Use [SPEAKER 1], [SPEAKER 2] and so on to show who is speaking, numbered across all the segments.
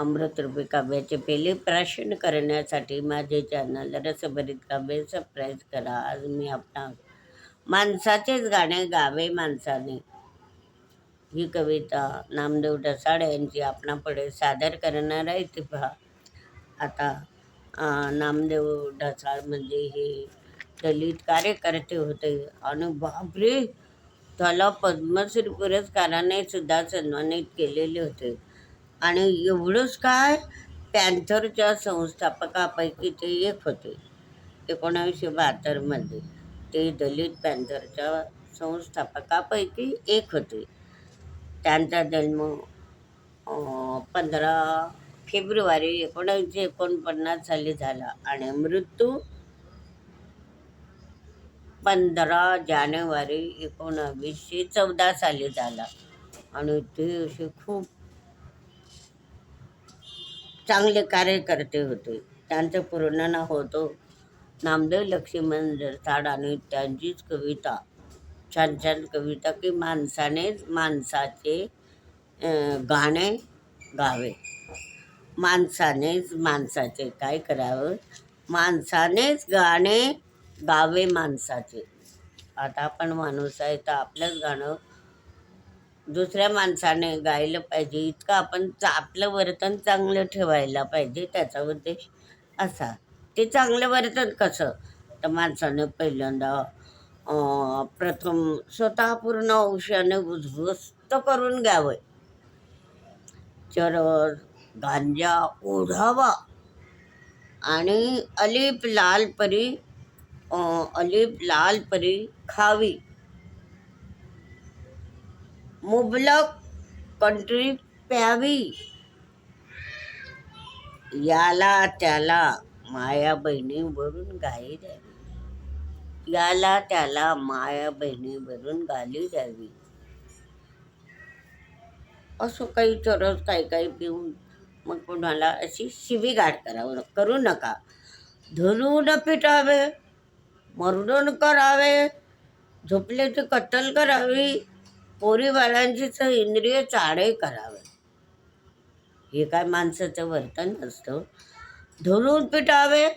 [SPEAKER 1] अमृतरूपी काव्याचे पेले प्राशन करण्यासाठी माझे चॅनल रसभरीत काव्य सबस्क्राईब करा. आज मी आपणा माणसाचेच गाणे गावे माणसाने. ही कविता नामदेव ढसाळ यांची आपणापुढे सादर करणार आहे ती पहा. आता नामदेव ढसाळ म्हणजे हे दलित कार्यकर्ते होते. आणि बापरे! त्याला पद्मश्री पुरस्काराने सुद्धा सन्मानित केलेले होते. आणि एवढंच काय पॅन्थरच्या संस्थापकापैकी ते एक होते. एकोणावीसशे बहात्तरमध्ये ते दलित पॅन्थरच्या संस्थापकापैकी एक होते. त्यांचा जन्म पंधरा फेब्रुवारी एकोणीसशे एकोणपन्नास साली झाला आणि मृत्यू पंधरा जानेवारी एकोणावीसशे चौदा साली झाला. आणि ते असे खूप चांगले कार्यकर्ते होते. त्यांचं पूर्ण नाव होतं. नामदेव लक्ष्मण जरसाड आणि त्यांचीच कविता छान छान कविता की माणसानेच माणसाचे गाणे गावे. माणसानेच माणसाचे काय करावं? माणसानेच गाणे गावे माणसाचे. आता आपण माणूस आहे तर आपलंच गाणं दुसऱ्या माणसाने गायलं पाहिजे. इतकं आपण चा आपलं वर्तन चांगलं ठेवायला पाहिजे त्याचा उद्देश असा. ते चांगलं वर्तन कसं? तर माणसानं पहिल्यांदा प्रथम स्वतः पूर्ण औषधाने उद्ध्वस्त करून घ्यावं. चरस गांजा ओढावा आणि अलीप लाल परी अलीप लाल परी खावी. मुबलक कंट्री प्यावी याला त्याला माया बहिणीवरून गाई द्यावी. याला त्याला माया बहिणीवरून गाली द्यावी. असं काही चरस काही काही पिऊन मग कोणाला अशी शिवीगाठ करावं करू नका. धरून पिटावे मर्डन करावे झोपल्याची कत्तल करावी. पोरी इंद्रिय चाडे करावे. हे काय माणसाचं वर्तन असतं? धरून पिटावे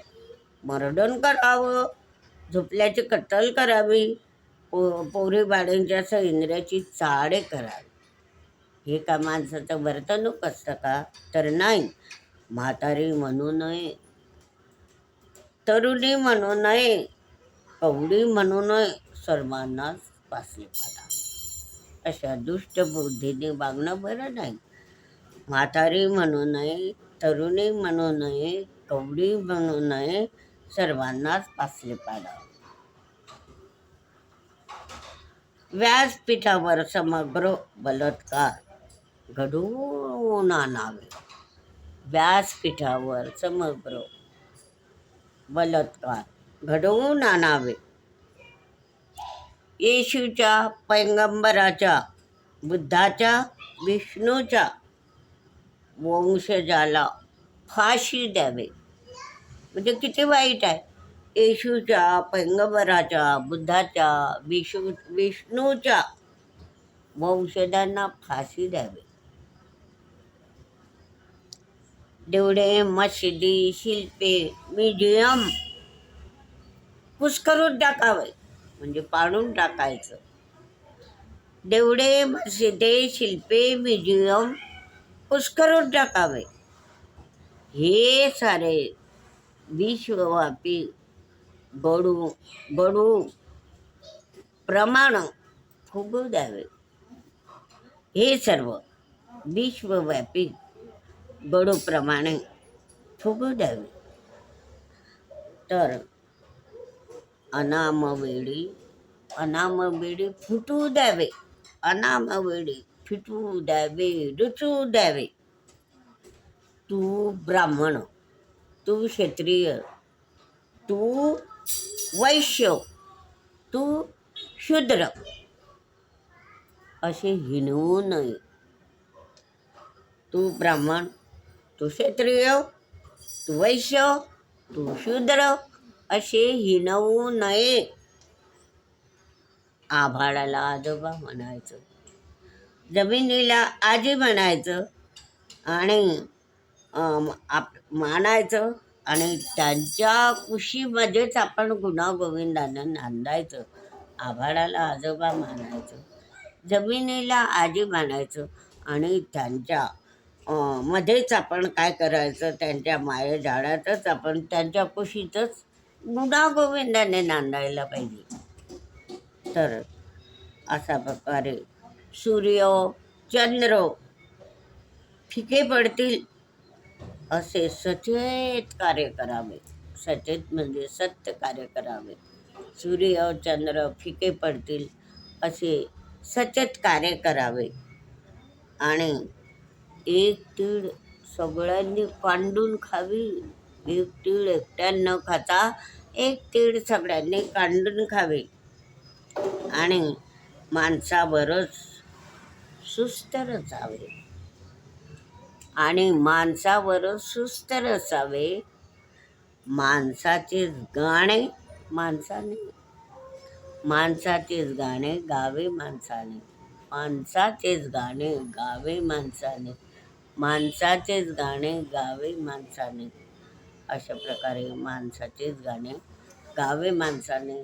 [SPEAKER 1] मर्डन करावं झोपल्याची कत्तल करावी पो पोरी बाळांच्या सह इंद्रियाची चाडे करावी. हे का माणसाचं वर्तणूक असतं का? तर नाही. म्हातारी म्हणू नये तरुणी म्हणू नये कवडी म्हणू नये सर्वांनाच पासले पाडा. अशा दुष्ट बुद्धीने वागणं बरं नाही. म्हातारी म्हणू नये तरुणी म्हणू नये कवडी म्हणू नये सर्वांनाच पासले पाडा. व्यासपीठावर समग्र बलात्कार घडवून आणावे. व्यासपीठावर समग्र बलात्कार घडवून आणावे. येशूच्या पैगंबराच्या बुद्धाच्या विष्णूच्या वंशजाला फाशी द्यावे. म्हणजे किती वाईट आहे. येशूच्या पैगंबराच्या बुद्धाच्या विष्णू विष्णूच्या वंशजांना फाशी द्यावी. देवडे मशिदी शिल्पे म्युझियम पुष्करून टाकावे. म्हणजे पाडून टाकायचं. देवडे मशिदे शिल्पे म्युझियम पुष्करून टाकावे. हे सारे विश्वव्यापी गडू गडू प्रमाण फुगू द्यावे. हे सर्व विश्वव्यापी गडूप्रमाणे फुगू द्यावे. तर अनामवेळी अनामवेळी फुटू द्यावे. अनामवेळी फिटू द्यावे रुचू द्यावे. तू ब्राह्मण तू क्षत्रिय तू वैश्य तू शूद्र असे हिनवू नये. तू ब्राह्मण तू क्षत्रिय तू वैश्य तू शूद्र असे हिणवू नये. आभाळाला आजोबा म्हणायचं. जमिनीला आजी म्हणायचं आणि आप मानायचं आणि त्यांच्या कुशीमध्येच आपण गुणागोविंदानं नांदायचं. आभाळाला आजोबा मानायचं जमिनीला आजी मानायचं आणि त्यांच्या मध्येच आपण काय करायचं? त्यांच्या माये झाडातच आपण त्यांच्या कुशीतच गुणागोविंदाने नांदायला पाहिजे. तर अशा प्रकारे सूर्य चंद्र फिके पडतील असे सचेत कार्य करावे. सचेत म्हणजे सत्य कार्य करावे. सूर्य चंद्र फिके पडतील असे सचेत कार्य करावे. आणि एक तीळ सगळ्यांनी कांडून खावी. एक तीळ एकट्यानं न खाता एक तीळ सगळ्यांनी कांडून खावे. आणि माणसावरच सुस्त रचावे. आणि माणसावरच सुस्त रचावे. माणसाचे गाणे माणसाने. माणसाचेच गाणे गावे माणसाने. माणसाचेच गाणे गावे माणसाने. माणसाचेच गाणे गावे माणसाने. अशा प्रकारे माणसाचेच गाणे. गावे माणसाने.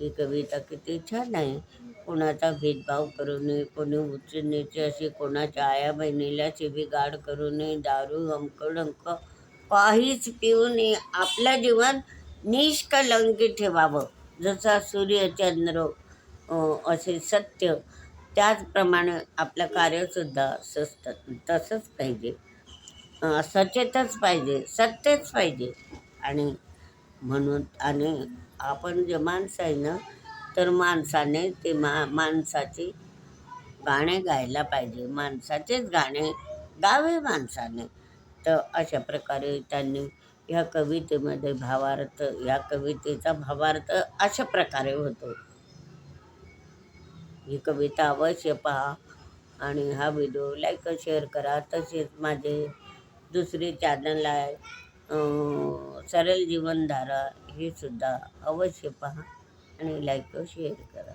[SPEAKER 1] ही कविता किती छान आहे. कोणाचा भेदभाव करू नये कोणी उच्च नीच अशी कोणाच्या आया बहिणीला गाड करू नये दारू अंक काहीच पिऊ नये. आपलं जीवन निष्कलंकी ठेवावं. जसा सूर्यचंद्र असे सत्य त्याचप्रमाणे आपलं कार्यसुद्धा सस्त तसंच पाहिजे. सचेतच पाहिजे सत्यच पाहिजे. आणि म्हणून आणि आपण जे माणसं आहे ना तर माणसाने ते मा माणसाची गाणे गायला पाहिजे. माणसाचेच गाणे गावे माणसाने. तर अशा प्रकारे त्यांनी ह्या कवितेमध्ये भावार्थ ह्या कवितेचा भावार्थ अशा प्रकारे होतो. ही कविता अवश्य पहा आणि हा व्हिडिओ लाईक शेअर करा. तसेच माझे दुसरी चॅनल आहे सरल सरळ जीवनधारा हे सुद्धा अवश्य पहा आणि लाईक शेअर करा.